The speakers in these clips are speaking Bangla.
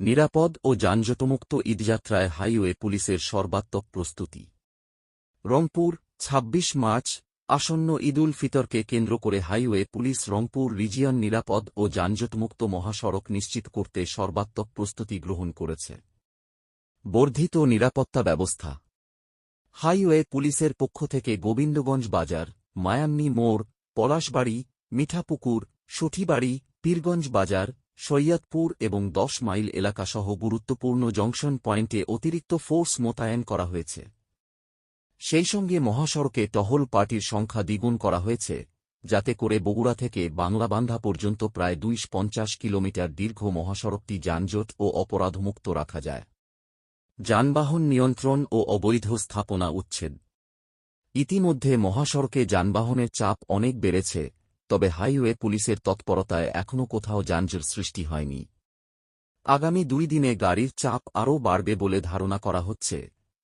নিরাপদ ও যানজটমুক্ত ঈদযাত্রায় হাইওয়ে পুলিশের সর্বাত্মক প্রস্তুতি। রংপুর ২৬ মার্চ, আসন্ন ঈদুল ফিতরকে কেন্দ্র করে হাইওয়ে পুলিশ রংপুর রিজিয়ন নিরাপদ ও যানজটমুক্ত মহাসড়ক নিশ্চিত করতে সর্বাত্মক প্রস্তুতি গ্রহণ করেছে। বর্ধিত নিরাপত্তা ব্যবস্থা। হাইওয়ে পুলিশের পক্ষ থেকে গোবিন্দগঞ্জ বাজার মায়ান্নি মোড়, পলাশবাড়ি, মিঠাপুকুর, সঠিবাড়ি, পীরগঞ্জ বাজার সৈয়দপুর এবং দশ মাইল এলাকাসহ গুরুত্বপূর্ণ জংশন পয়েন্টে অতিরিক্ত ফোর্স মোতায়েন করা হয়েছে। সেই সঙ্গে মহাসড়কে টহল পার্টির সংখ্যা দ্বিগুণ করা হয়েছে, যাতে করে বগুড়া থেকে বাংলাবান্ধা পর্যন্ত প্রায় দুইশ পঞ্চাশ কিলোমিটার দীর্ঘ মহাসড়কটি যানজট ও অপরাধমুক্ত রাখা যায়। যানবাহন নিয়ন্ত্রণ ও অবৈধ স্থাপনা উচ্ছেদ। ইতিমধ্যে মহাসড়কে যানবাহনের চাপ অনেক বেড়েছে তবে হাইওয়ে পুলিশের তৎপরতায় এখনও কোথাও যানজট সৃষ্টি হয়নি। আগামী দুই দিনে গাড়ির চাপ আরও বাড়বে বলে ধারণা করা হচ্ছে,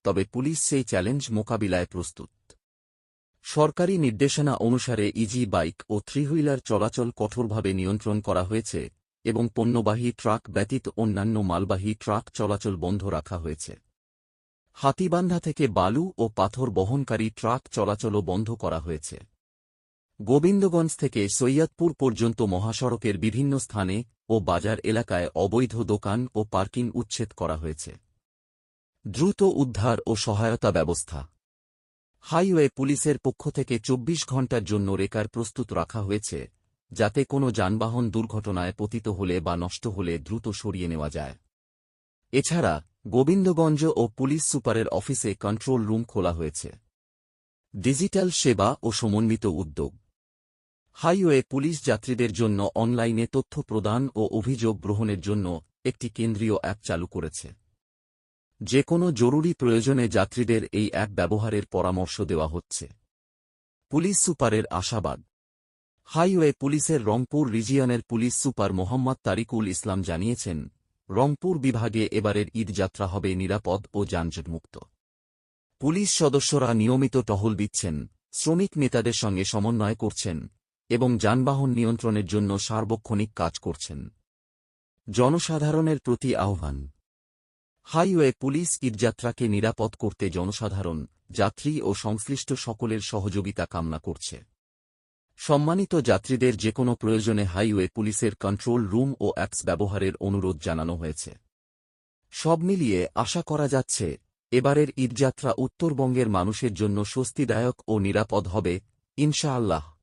তবে পুলিশ সেই চ্যালেঞ্জ মোকাবিলায় প্রস্তুত। সরকারি নির্দেশনা অনুসারে ইজি বাইক ও থ্রি হুইলার চলাচল কঠোরভাবে নিয়ন্ত্রণ করা হয়েছে এবং পণ্যবাহী ট্রাক ব্যতীত অন্যান্য মালবাহী ট্রাক চলাচল বন্ধ রাখা হয়েছে। হাতিবান্ধা থেকে বালু ও পাথর বহনকারী ট্রাক চলাচলও বন্ধ করা হয়েছে। গোবিন্দগঞ্জ থেকে সৈয়দপুর পর্যন্ত মহাসড়কের বিভিন্ন স্থানে ও বাজার এলাকায় অবৈধ দোকান ও পার্কিং উচ্ছেদ করা হয়েছে। দ্রুত উদ্ধার ও সহায়তা ব্যবস্থা। হাইওয়ে পুলিশের পক্ষ থেকে চব্বিশ ঘণ্টার জন্য রেকার প্রস্তুত রাখা হয়েছে, যাতে কোনো যানবাহন দুর্ঘটনায় পতিত হলে বা নষ্ট হলে দ্রুত সরিয়ে নেওয়া যায়। এছাড়া, গোবিন্দগঞ্জ ও পুলিশ সুপারের অফিসে কন্ট্রোল রুম খোলা হয়েছে। ডিজিটাল সেবা ও সমন্বিত উদ্যোগ। হাইওয়ে পুলিশ যাত্রীদের জন্য অনলাইনে তথ্য প্রদান ও অভিযোগ গ্রহণের জন্য একটি কেন্দ্রীয় অ্যাপ চালু করেছে। যে কোনো জরুরি প্রয়োজনে যাত্রীদের এই অ্যাপ ব্যবহারের পরামর্শ দেওয়া হচ্ছে। পুলিশ সুপারের আশাবাদ। হাইওয়ে পুলিশের রংপুর রিজিয়নের পুলিশ সুপার মোহাম্মদ তারিকুল ইসলাম জানিয়েছেন, রংপুর বিভাগে এবারের ঈদযাত্রা হবে নিরাপদ ও যানজটমুক্ত। পুলিশ সদস্যরা নিয়মিত টহল দিচ্ছেন, শ্রমিক নেতাদের সঙ্গে সমন্বয় করছেন এবং যানবাহন নিয়ন্ত্রণের জন্য সার্বক্ষণিক কাজ করছেন। জনসাধারণের প্রতি আহ্বান। হাইওয়ে পুলিশ ঈদযাত্রাকে নিরাপদ করতে জনসাধারণ, যাত্রী ও সংশ্লিষ্ট সকলের সহযোগিতা কামনা করছে। সম্মানিত যাত্রীদের যে কোনো প্রয়োজনে হাইওয়ে পুলিশের কন্ট্রোল রুম ও অ্যাপস ব্যবহারের অনুরোধ জানানো হয়েছে। সব মিলিয়ে আশা করা যাচ্ছে, এবারের ঈদযাত্রা উত্তরবঙ্গের মানুষের জন্য স্বস্তিদায়ক ও নিরাপদ হবে, ইনশাআল্লাহ।